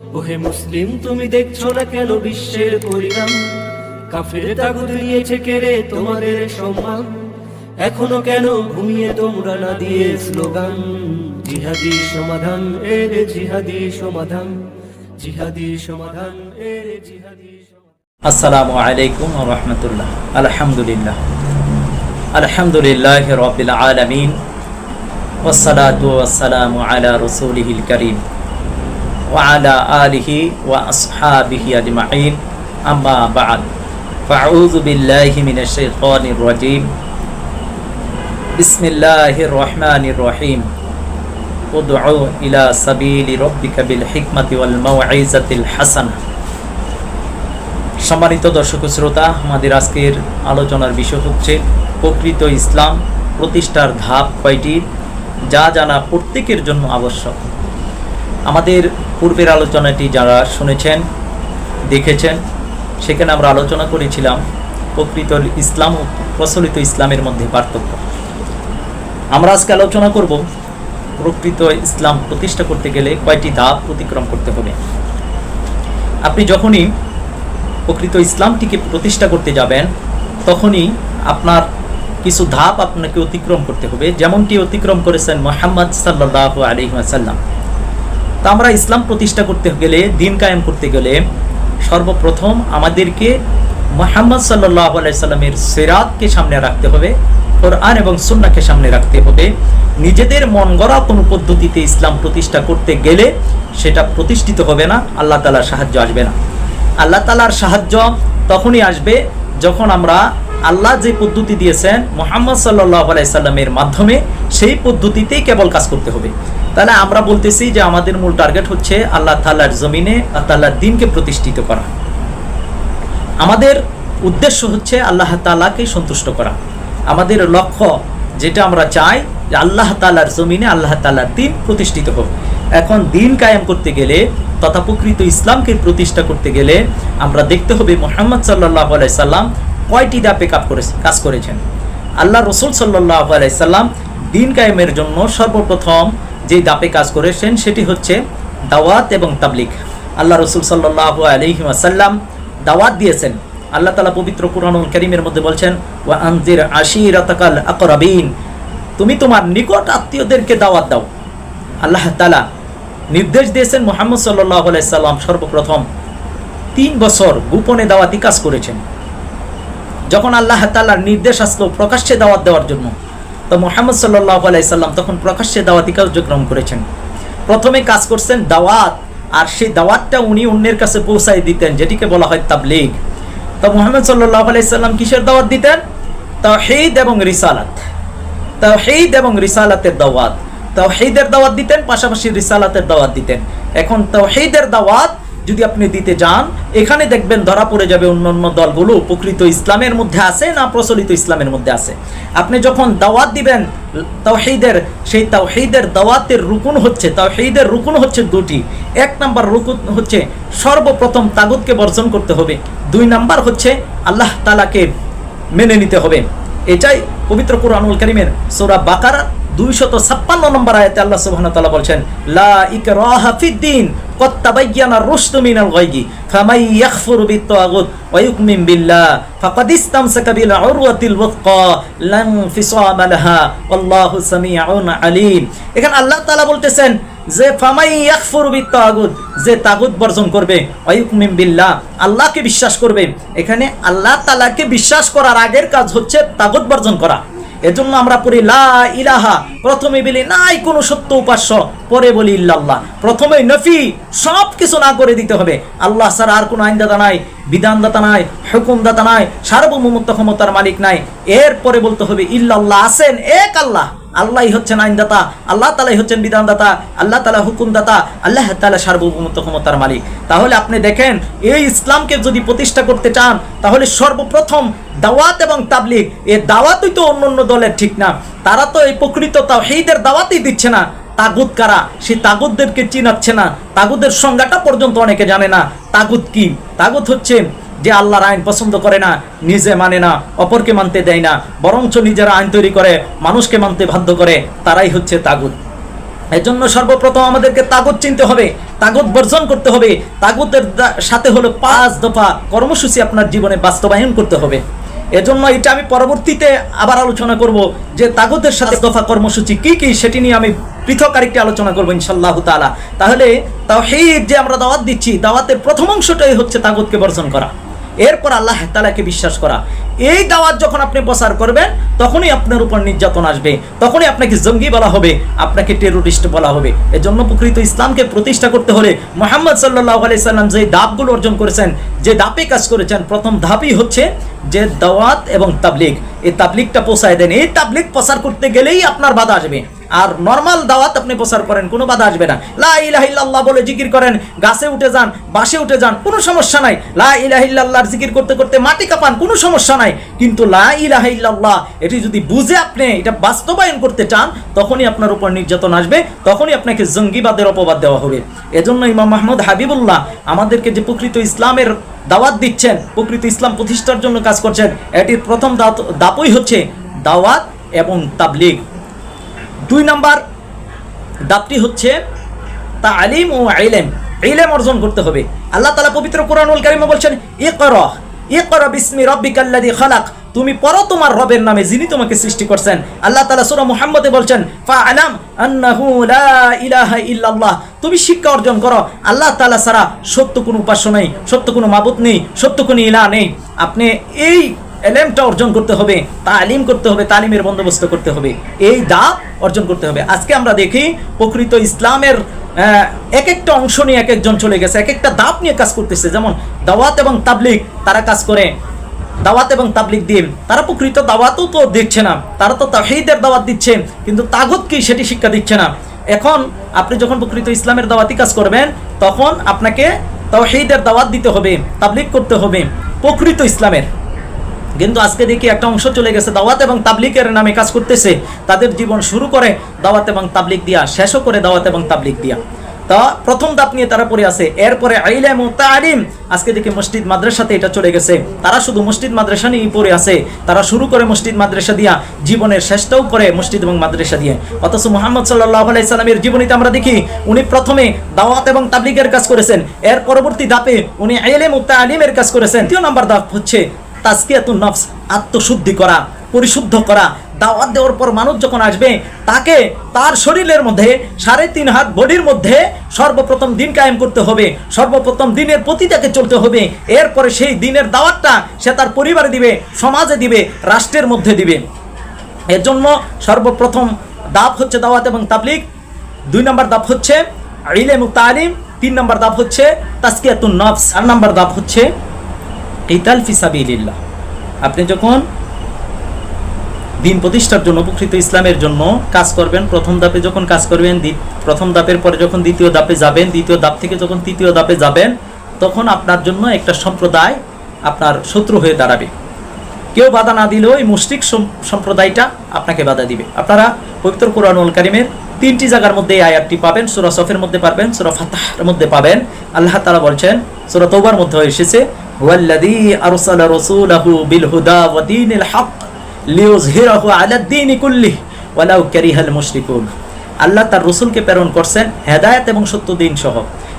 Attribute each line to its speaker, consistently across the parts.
Speaker 1: ওহে মুসলিম, তুমি দেখছ না কেন বিশ্বের পরিণাম? কাফের তাগুদ নিয়েছে কেড়ে তোমাদের সম্মান। এখনও কেন ঘুমিয়ে তোমরা না দিয়ে স্লোগান? জিহাদি সমাধান এর জিহাদি সমাধান। জিহাদি সমাধান এর জিহাদি
Speaker 2: আসসালামু আলাইকুম রহমতুল্লাহ। আলহামদুলিল্লাহ। আলহামদুলিল্লাহ রবিল আলমিন। ওসালাতু ওয়াসালামু আলা রসুলিহিল করিম। وعلى آله وأصحابه أجمعين أما بعد فأعوذ بالله من الشيطان الرجيم بسم الله الرحمن الرحيم ادعو إلى سبيل ربك بالحكمة والموعظة الحسنة সম্মানিত দর্শক শ্রোতা আমাদের আজকের আলোচনার বিষয় হচ্ছে প্রকৃত ইসলাম প্রতিষ্ঠার ধাপ কয়টি যা জানা প্রত্যেকের জন্য আবশ্যক আমাদের পূর্বের আলোচনাটি যারা শুনেছেন, দেখেছেন, সেখানে আমরা আলোচনা করেছিলাম প্রকৃত ইসলাম ও প্রচলিত ইসলামের মধ্যে পার্থক্য। আমরা আজকে আলোচনা করব প্রকৃত ইসলাম প্রতিষ্ঠা করতে গেলে কয়টি ধাপ অতিক্রম করতে হবে। আপনি যখনই প্রকৃত ইসলামটিকে প্রতিষ্ঠা করতে যাবেন, তখনই আপনার কিছু ধাপ আপনাকে অতিক্রম করতে হবে। যেমনটি অতিক্রম করেছেন মোহাম্মদ সাল্লাহ আলহিমাসাল্লাম তা আমরা ইসলাম প্রতিষ্ঠা করতে গেলে, দিন কায়েম করতে গেলে সর্বপ্রথম আমাদেরকে মোহাম্মদ সাল্লাহ আলাইসাল্লামের সেরাতকে সামনে রাখতে হবে, কোরআন এবং সুন্নাকে সামনে রাখতে হবে। নিজেদের মন গড়া কোনো পদ্ধতিতে ইসলাম প্রতিষ্ঠা করতে গেলে সেটা প্রতিষ্ঠিত হবে না, আল্লাহ তালার সাহায্য আসবে না। আল্লাহ তালার সাহায্য তখনই আসবে যখন আমরা আল্লাহ যে পদ্ধতি দিয়েছেন মোহাম্মদ সাল্লাহ আলাইসাল্লামের মাধ্যমে, সেই পদ্ধতিতেই কেবল কাজ করতে হবে। তাহলে আমরা বলতেছি যে আমাদের মূল টার্গেট হচ্ছে আল্লাহ তাল্লার জমিনে আল্লাহ তাল্লার দিনকে প্রতিষ্ঠিত করা। আমাদের উদ্দেশ্য হচ্ছে আল্লাহ তালাকে সন্তুষ্ট করা। আমাদের লক্ষ্য যেটা আমরা চাই যে আল্লাহ তালার জমিনে আল্লাহ তালার দিন প্রতিষ্ঠিত হোক। এখন দিন কায়েম করতে গেলে তথা প্রকৃত ইসলামকে প্রতিষ্ঠা করতে গেলে আমরা দেখতে হবে মোহাম্মদ সাল্লাহ আলাইসাল্লাম কয়টি দাপে কাপ করেছে কাজ করেছেন। আল্লাহ রসুল সাল্লাহ আলাইসাল্লাম দিন কায়েমের জন্য সর্বপ্রথম যে দাপে কাজ করেছেন, সেটি হচ্ছে দাওয়াত এবং তাবলিক আল্লাহ রসুল সাল্লাহ আলহিম আসাল্লাম দাওয়াত দিয়েছেন। আল্লাহ তালা পবিত্র কুরআনুল করিমের মধ্যে বলছেন, ওয়া আনজির আশিরাতাকাল আকরাবিন তুমি তোমার নিকট আত্মীয়দেরকে দাওয়াত দাও। আল্লাহ তালা নির্দেশ দিয়েছেন মোহাম্মদ সাল্লাহ আলাইসাল্লাম সর্বপ্রথম তিন বছর গোপনে দাওয়াতি কাজ করেছেন। যখন আল্লাহ তাল্লার নির্দেশ আসলো প্রকাশ্যে দাওয়াত দেওয়ার জন্য তো মোহাম্মদ সাল্লাহ আলাইসাল্লাম তখন প্রকাশ্যে দাওয়াতি কার্যক্রম করেছেন। প্রথমে কাজ করছেন দাওয়াত, আর সেই দাওয়াতটা উনি অন্যের কাছে পৌঁছায় দিতেন, যেটিকে বলা হয় তাবলিগ। তো মোহাম্মদ সাল্লাহ আলাইসাল্লাম কিসের দাওয়াত দিতেন? তাওহীদ এবং রিসালাত। তাওহীদ এবং রিসালাতের দাওয়াত। তাওহীদের দাওয়াত দিতেন, পাশাপাশি রিসালাতের দাওয়াত দিতেন। এখন তাওহীদের দাওয়াত যদি আপনি দিতে যান, এখানে দেখবেন ধরা পড়ে যাবে অন্য অন্য দলগুলো প্রকৃত ইসলামের মধ্যে আছে না প্রচলিত ইসলামের মধ্যে আছে। আপনি যখন দাওয়াত দিবেন, তাওহীদের, সেই তাওহীদের দাওয়াতের রুকুন হচ্ছে, তাওহীদের রুকুন হচ্ছে দুটি। এক নাম্বার রুকুন হচ্ছে সর্বপ্রথম তাগুতকে বর্জন করতে হবে। দুই নাম্বার হচ্ছে আল্লাহ তালাকে মেনে নিতে হবে। এটাই পবিত্র কোরআনুল করিমের সৌরা বাকারা দুইশত ছাপ্পান্ন নম্বর আয়াতে আল্লাহ তাআলা বলছেন, লা ফামাই বিত্তাগুত ওয়া ইউমিন বিল্লাহ, ফাকাদ ইসতামসাকা বিল উরওয়াতিল লান সামিউন আলিম। এখানে আল্লাহ তাআলা বলতেছেন যে, ফামাই যে বর্জন করবে বিল্লাহ, আল্লাহকে বিশ্বাস করবে। এখানে আল্লাহ তাআলাকে বিশ্বাস করার আগের কাজ হচ্ছে তাগুত বর্জন করা। এজন্য আমরা পড়ি, লা ইলাহা। প্রথমে বলি, নাই কোনো সত্য উপাস্য। পরে বলি, ইল্লাল্লাহ। প্রথমে নফি সব কিছু না করে দিতে হবে। আল্লাহ ছাড়া আর কোনো আইনদাতা নাই। বিধানদাতা নাই, হুকুমদাতা নাই, সার্বভৌমত্ব ক্ষমতার মালিক নাই। এরপরে বলতে হবে, ইল্লাল্লাহ আছেন এক আল্লাহ। আল্লাহই হচ্ছেন আইনদাতা, আল্লাহ তালাই হচ্ছেন বিধানদাতা, আল্লাহ তালা হুকুমদাতা, আল্লাহ তালা সার্বভৌমত্ব ক্ষমতার মালিক। তাহলে আপনি দেখেন, এই ইসলামকে যদি প্রতিষ্ঠা করতে চান, তাহলে সর্বপ্রথম দাওয়াত এবং তাবলিগ, এ দাওয়াতই তো অন্য অন্য দলের ঠিক না। তারা তো এই প্রকৃত তাওহীদের দাওয়াতই দিচ্ছে না। তাগুদ কারা? সেই তাগুদদেরকে চিনাচ্ছে না। তাগুদের সংজ্ঞাটা পর্যন্ত অনেকে জানে না। তাগুদ কি? তাগুদ হচ্ছে যে আল্লাহর আইন পছন্দ করে না, নিজে মানে না, অপরকে মানতে দেয় না, বরঞ্চ নিজেরা আইন তৈরি করে, মানুষকে মানতে বাধ্য করে, তারাই হচ্ছে তাগুদ এজন্য সর্বপ্রথম আমাদেরকে তাগত চিনতে হবে, তাগত বর্জন করতে হবে, তাগতের সাথে হলো পাঁচ দফা কর্মসূচি আপনার জীবনে বাস্তবায়ন করতে হবে। এজন্য এটা আমি পরবর্তীতে আবার আলোচনা করব যে তাগতের সাথে দফা কর্মসূচি কি কি সেটি নিয়ে আমি পৃথক আরেকটি আলোচনা করব ইনশাল্লাহ তালা তাহলে তাও সেই যে আমরা দাওয়াত দিচ্ছি দাওয়াতের প্রথম অংশটাই হচ্ছে তাগতকে বর্জন করা। এরপর আল্লাহ তালাকে বিশ্বাস করা। এই দাওয়াত যখন আপনি প্রচার করবেন, তখনই আপনার উপর নির্যাতন আসবে, তখনই আপনাকে জঙ্গি বলা হবে, আপনাকে টেরোরিস্ট বলা হবে। এজন্য প্রকৃত ইসলামকে প্রতিষ্ঠা করতে হলে মোহাম্মদ সাল্লাহ আলাইসাল্লাম যে দাপগুলো অর্জন করেছেন, যে দাপে কাজ করেছেন, প্রথম ধাপই হচ্ছে যে দাওয়াত এবং তাবলিগ। এই তাবলিগটা পোষায় দেন। এই তাবলিগ প্রচার করতে গেলেই আপনার বাধা আসবে। আর নর্মাল দাওয়াত আপনি প্রচার করেন, কোনো বাধা আসবে না। লা ইলাহা বলে জিকির করেন, গাছে উঠে যান বাসে উঠে যান, কোনো সমস্যা নাই। লা জিকির করতে করতে মাটি কাঁপান, কোনো সমস্যা নাই। কিন্তু লা এটি যদি বুঝে আপনি এটা বাস্তবায়ন করতে চান, তখনই আপনার উপর নির্যাতন আসবে, তখনই আপনাকে জঙ্গিবাদের অপবাদ দেওয়া হবে। এজন্য ইমাম মাহমুদ হাবিবুল্লাহ আমাদেরকে যে প্রকৃত ইসলামের দাওয়াত দিচ্ছেন, প্রকৃত ইসলাম প্রতিষ্ঠার জন্য কাজ করছেন, এটির প্রথম দাপই হচ্ছে দাওয়াত এবং তাবলিগ। দুই নাম্বার দাপটি হচ্ছে তা আলিম ও আইলেম ইলেম অর্জন করতে হবে। আল্লাহ তালা পবিত্র কোরআনুল কারিমে বলছেন, ইকর ইকর বিসমি রব্বিকাল্লাযী খালাক। তুমি পড়ো তোমার রবের নামে যিনি তোমাকে সৃষ্টি করছেন। আল্লাহ তালা সূরা মুহাম্মদে বলছেন, ফাআলাম আন্নাহু লা ইলাহা ইল্লাল্লাহ। তুমি শিক্ষা অর্জন করো। আল্লাহ তালা ছাড়া সত্য কোনো উপাস্য নেই, সত্য কোনো মাবুদ নেই, সত্য কোনো ইলা নেই। আপনি এই এলেমটা অর্জন করতে হবে, তালিম করতে হবে, তালিমের বন্দোবস্ত করতে হবে। এই দাপ অর্জন করতে হবে। আজকে আমরা দেখি প্রকৃত ইসলামের এক একটা অংশ নিয়ে এক একজন চলে গেছে এক একটা দাপ নিয়ে কাজ করতেছে। যেমন দাওয়াত এবং তাবলিগ, তারা কাজ করে। দাওয়াত এবং তাবলিগ দিয়ে তারা প্রকৃত দাওয়াতও তো দিচ্ছে না। তারা তো তাহিদের দাওয়াত দিচ্ছে, কিন্তু তাগত কি সেটি শিক্ষা দিচ্ছে না। এখন আপনি যখন প্রকৃত ইসলামের দাওয়াতি কাজ করবেন, তখন আপনাকে তাহিদের দাওয়াত দিতে হবে, তাবলিগ করতে হবে প্রকৃত ইসলামের। কিন্তু আজকে দেখি একটা অংশ চলে গেছে দাওয়াত এবং তাবলিকের নামে কাজ করতেছে, তাদের জীবন শুরু করে দাওয়াত এবং তাবলিক দিয়া, শেষও করে দাওয়াত এবং তাবলিক দিয়া। তা প্রথম দাপ নিয়ে তারা পড়ে আছে, এরপরে আইলেম ও তালিম। আজকে দেখি মসজিদ মাদ্রাসাতে এটা চলে গেছে। তারা শুধু মসজিদ মাদ্রাসা নিয়েই পড়ে আছে, তারা শুরু করে মসজিদ মাদ্রাসা দিয়া, জীবনের শেষটাও করে মসজিদ এবং মাদ্রাসা দিয়ে। অথচ মোহাম্মদ সাল্লাহ আলাইসাল্লামের জীবনীতে আমরা দেখি, উনি প্রথমে দাওয়াত এবং তাবলিগের কাজ করেছেন, এর পরবর্তী দাপে উনি আইলেম ও তালিমের কাজ করেছেন। দ্বিতীয় নাম্বার দাপ হচ্ছে তাজকিয়াতুন নফস, আত্মশুদ্ধি করা, পরিশুদ্ধ করা, দাওয়াত দেওয়ার পর মানুষ যখন আসবে, তাকে তার শরীরের মধ্যে সাড়ে তিন হাত বডির মধ্যে সর্বপ্রথম দিন কায়েম করতে হবে, সর্বপ্রথম দিনের প্রতি তাকে চলতে হবে, এরপরে সেই দিনের দাওয়াতটা সে তার পরিবারে দিবে, সমাজে দিবে, রাষ্ট্রের মধ্যে দিবে। এর জন্য সর্বপ্রথম দাপ হচ্ছে দাওয়াত এবং তাবলিগ, দুই নম্বর দাপ হচ্ছে ইলেম তালিম, তিন নম্বর দাপ হচ্ছে তাস্কিয়াতুন নফস, চার নম্বর দাপ হচ্ছে ইতাল ফিসাবিল্লাহ আপনি যখন দিন প্রতিষ্ঠার জন্য, উপকৃত ইসলামের জন্য কাজ করবেন, প্রথম ধাপে যখন কাজ করবেন প্রথম ধাপের পরে যখন দ্বিতীয় ধাপে যাবেন, দ্বিতীয় ধাপ থেকে যখন তৃতীয় ধাপে যাবেন, তখন আপনার জন্য একটা সম্প্রদায় আপনার শত্রু হয়ে দাঁড়াবে। কেউ বাধা না দিলেও এই মুসলিক সম্প্রদায়টা আপনাকে বাধা দিবে। আপনারা পবিত্র কোরআনুল কারিমের তিনটি জায়গার মধ্যে এই আয়াতটি পাবেন, সুরা সফের মধ্যে পাবেন সুরা ফাতাহের মধ্যে পাবেন। আল্লাহ তাআলা বলছেন, সুরা তৌবার মধ্যে এসেছে ওয়াল্লাযী أرسل رسوله বিল হুদা الحق লিইয়ুযহিরাহু আলা দ্বীনি কুল্লিহি ওয়ালাউ কারিহাল মুশরিকুন। আল্লাহ তার রসুলকে প্রেরণ করছেন হেদায়েত এবং সত্য দিন সহ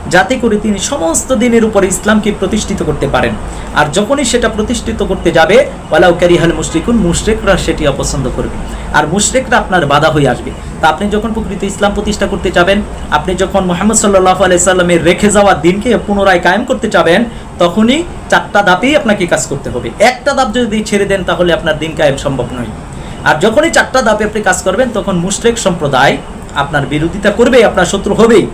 Speaker 2: যাতে করে তিনি সমস্ত দিনের উপরে ইসলামকে প্রতিষ্ঠিত করতে পারেন। আর যখনই সেটা প্রতিষ্ঠিত করতে যাবে, ওয়ালাউ কারিহাল মুশরিকুন, মুশরিকরা সেটি অপছন্দ করবে। আর মুশরিকরা আপনার বাধা হয়ে আসবে। তা আপনি যখন প্রকৃত ইসলাম প্রতিষ্ঠা করতে যাবেন, আপনি যখন মোহাম্মদ সাল্লাহ আলাইসাল্লামের রেখে যাওয়া দিনকে পুনরায় কায়েম করতে চাবেন তখনই চারটা ধাপেই আপনাকে কাজ করতে হবে। একটা ধাপ যদি ছেড়ে দেন, তাহলে আপনার দিন কায়েম সম্ভব নয়। আর যখনই চারটা ধাপে আপনি কাজ করবেন, তখন মুশরেক সম্প্রদায় আপনার বিরোধিতা করবে, আপনার শত্রু হবেই।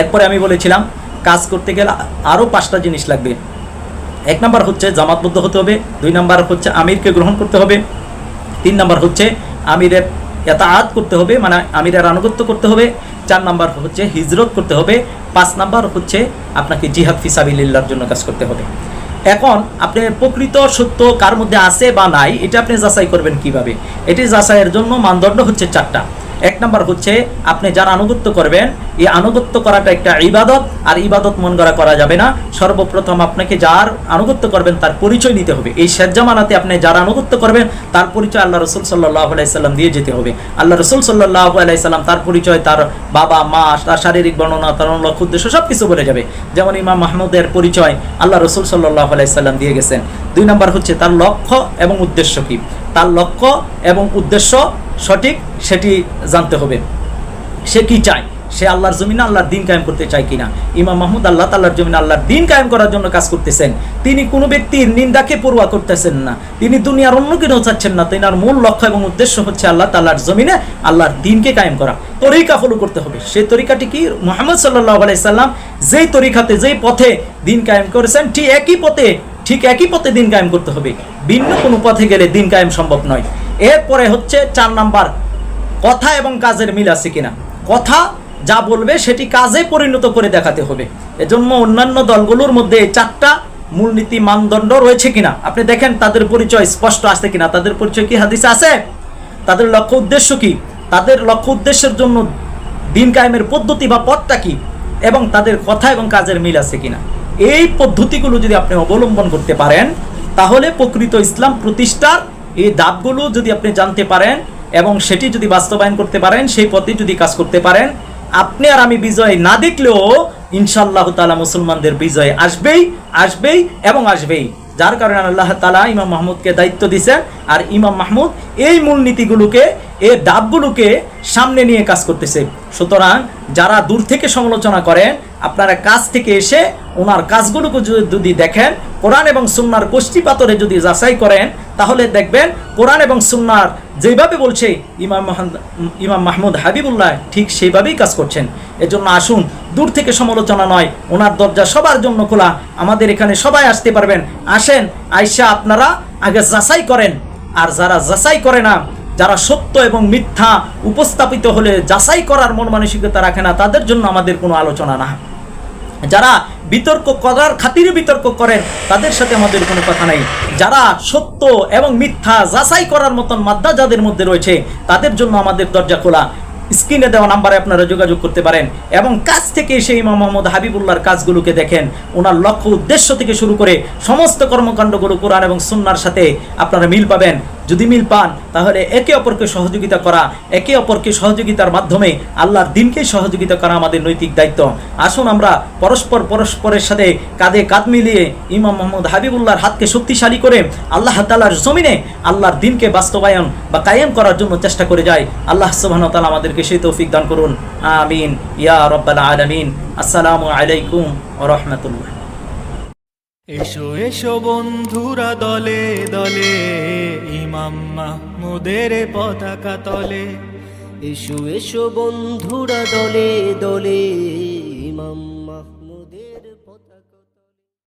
Speaker 2: এরপরে আমি বলেছিলাম, কাজ করতে গেলে আরও পাঁচটা জিনিস লাগবে। এক নাম্বার হচ্ছে জামাতবদ্ধ হতে হবে, দুই নাম্বার হচ্ছে আমিরকে গ্রহণ করতে হবে, তিন নাম্বার হচ্ছে আমিরের এতাআত করতে হবে মানে আমিরের আনুগত্য করতে হবে, চার নাম্বার হচ্ছে হিজরত করতে হবে, পাঁচ নাম্বার হচ্ছে আপনাকে জিহাদ ফিসাবিল্লার জন্য কাজ করতে হবে। এখন আপনি প্রকৃত সত্য কার মধ্যে আছে বা নাই, এটা আপনি যাচাই করবেন কীভাবে? এটি যাচাইয়ের জন্য মানদণ্ড হচ্ছে চারটা। এক নাম্বার হচ্ছে, আপনি যার আনুগত্য করবেন, এই আনুগত্য করাটা একটা ইবাদত, আর ইবাদত মন করা করা যাবে না। সর্বপ্রথম আপনাকে যার আনুগত্য করবেন, তার পরিচয় নিতে হবে। এই শেরজামানাতে আপনি যার আনুগত্য করবেন, তার পরিচয় আল্লাহ রসুল সাল্লাহ আলাইসাল্লাম দিয়ে যেতে হবে। আল্লাহ রসুল সাল্লাহ আলাইসাল্লাম তার পরিচয়, তার বাবা, মা, তার শারীরিক বর্ণনা, তার লক্ষ্য উদ্দেশ্য সব কিছু বলে যাবে। যেমন ইমাম মাহমুদের পরিচয় আল্লাহ রসুল সাল্লাহ আলাইসাল্লাম দিয়ে গেছেন। দুই নম্বর হচ্ছে তার লক্ষ্য এবং উদ্দেশ্য কি? তার লক্ষ্য এবং উদ্দেশ্য সঠিক, সেটি জানতে হবে। সে কি চায়? সে আল্লাহর জমিনে আল্লাহর দিন কায়েম করতে চায় কিনা? ইমাম মাহমুদ আল্লাহ তাল্লাহর জমিনে আল্লাহর দিন কায়েম করার জন্য কাজ করতেছেন। তিনি কোনো ব্যক্তির নিন্দাকে পড়ুয়া করতেছেন না। তিনি দুনিয়ার অন্য কেউ চাচ্ছেন না। তিনার মূল লক্ষ্য এবং উদ্দেশ্য হচ্ছে আল্লাহ তাল্লাহর জমিনে আল্লাহর দিনকে কায়েম করা। তরিকা ফলো করতে হবে। সেই তরিকাটি কি? মোহাম্মদ সাল্লাহ আলাইসাল্লাম যেই তরিকাতে, যেই পথে দিন কায়েম করেছেন, ঠিক একই পথে, ঠিক একই পথে দিন কায়েম করতে হবে। ভিন্ন কোনো পথে গেলে দিন কায়েম সম্ভব নয়। এরপরে হচ্ছে চার নাম্বার, কথা এবং কাজের মিল আছে কিনা? কথা যা বলবে সেটি কাজে পরিণত করে দেখাতে হবে। এজন্য অন্যান্য দলগুলোর মধ্যে এই চারটা মূলনীতি মানদণ্ড রয়েছে কিনা? আপনি দেখেন, তাদের পরিচয় স্পষ্ট আছে কিনা? তাদের পরিচয় কি হাদিসে আছে? তাদের লক্ষ্য উদ্দেশ্য কি? তাদের লক্ষ্য উদ্দেশ্যের জন্য দিন কায়েমের পদ্ধতি বা পথটা কি? এবং তাদের কথা এবং কাজের মিল আছে কিনা? এই পদ্ধতিগুলো যদি আপনি অবলম্বন করতে পারেন, তাহলে প্রকৃত ইসলাম প্রতিষ্ঠার এই দাবগুলো যদি আপনি জানতে পারেন এবং সেটি যদি বাস্তবায়ন করতে পারেন, সেই পথে যদি কাজ করতে পারেন, আপনি আর আমি বিজয় না দেখলেও ইনশাল্লাহ তালা মুসলমানদের বিজয় আসবেই আসবেই এবং আসবেই। যার কারণে আল্লাহ তালা ইমাম মাহমুদকে দায়িত্ব দিছেন আর ইমাম মাহমুদ এই মূলনীতিগুলোকে এই ডাবগুলোকে সামনে নিয়ে কাজ করতেছে। সুতরাং যারা দূর থেকে সমালোচনা করেন, আপনারা কাজ থেকে এসে ওনার কাজগুলোকে যদি- দেখেন, কোরআন এবং সুন্নার পাতরে যদি যাচাই করেন, তাহলে দেখবেন কোরআন এবং সুন্নার যেভাবে বলছে ইমাম ইমাম মাহমুদ হাবিবুল্লাহ ঠিক সেইভাবেই কাজ করছেন। এজন্য আসুন, দূর থেকে সমালোচনা নয়, ওনার দরজা সবার জন্য খোলা। আমাদের এখানে সবাই আসতে পারবেন। আসেন আয়সা আপনারা আগে যাচাই করেন। আর যারা যাচাই করে না, যারা সত্য এবং মিথ্যা উপস্থাপিত হলে যাচাই করার মন মানসিকতা রাখে না, তাদের জন্য আমাদের কোনো আলোচনা না। যারা বিতর্ক করার খাতিরে বিতর্ক করেন, তাদের সাথে আমাদের কোনো কথা নাই। যারা সত্য এবং মিথ্যা যাচাই করার মতন মাদ্দা যাদের মধ্যে রয়েছে, তাদের জন্য আমাদের দরজা খোলা। স্ক্রিনে দেওয়া নাম্বারে আপনারা যোগাযোগ করতে পারেন এবং কাজ থেকে সেই ইমাম মোহাম্মদ হাবিবুল্লাহর কাজগুলোকে দেখেন। ওনার লক্ষ্য উদ্দেশ্য থেকে শুরু করে সমস্ত কর্মকাণ্ডগুলো কোরআন এবং সুন্নার সাথে আপনারা মিল পাবেন। যদি মিল পান, তাহলে একে অপরকে সহযোগিতা করা, একে অপরকে সহযোগিতার মাধ্যমে আল্লাহর দিনকে সহযোগিতা করা আমাদের নৈতিক দায়িত্ব। আসুন আমরা পরস্পর পরস্পরের সাথে কাঁধে কাঁধ মিলিয়ে ইমাম মোহাম্মদ হাবিবুল্লাহর হাতকে শক্তিশালী করে আল্লাহ তালার জমিনে আল্লাহর দিনকে বাস্তবায়ন বা কায়েম করার জন্য চেষ্টা করে যাই। আল্লাহ সুবহানাহু ওয়া তাআলা আমাদেরকে সেই তৌফিক দান করুন। আমিন। ইয়া রব্বাল আলামিন। আসসালামু আলাইকুম রাহমাতুল্লাহ।
Speaker 3: এসো এসো বন্ধুরা, দলে দলে, ইমাম মাহমুদের পতাকা তলে।
Speaker 1: এসো এসো বন্ধুরা, দলে দলে, ইমাম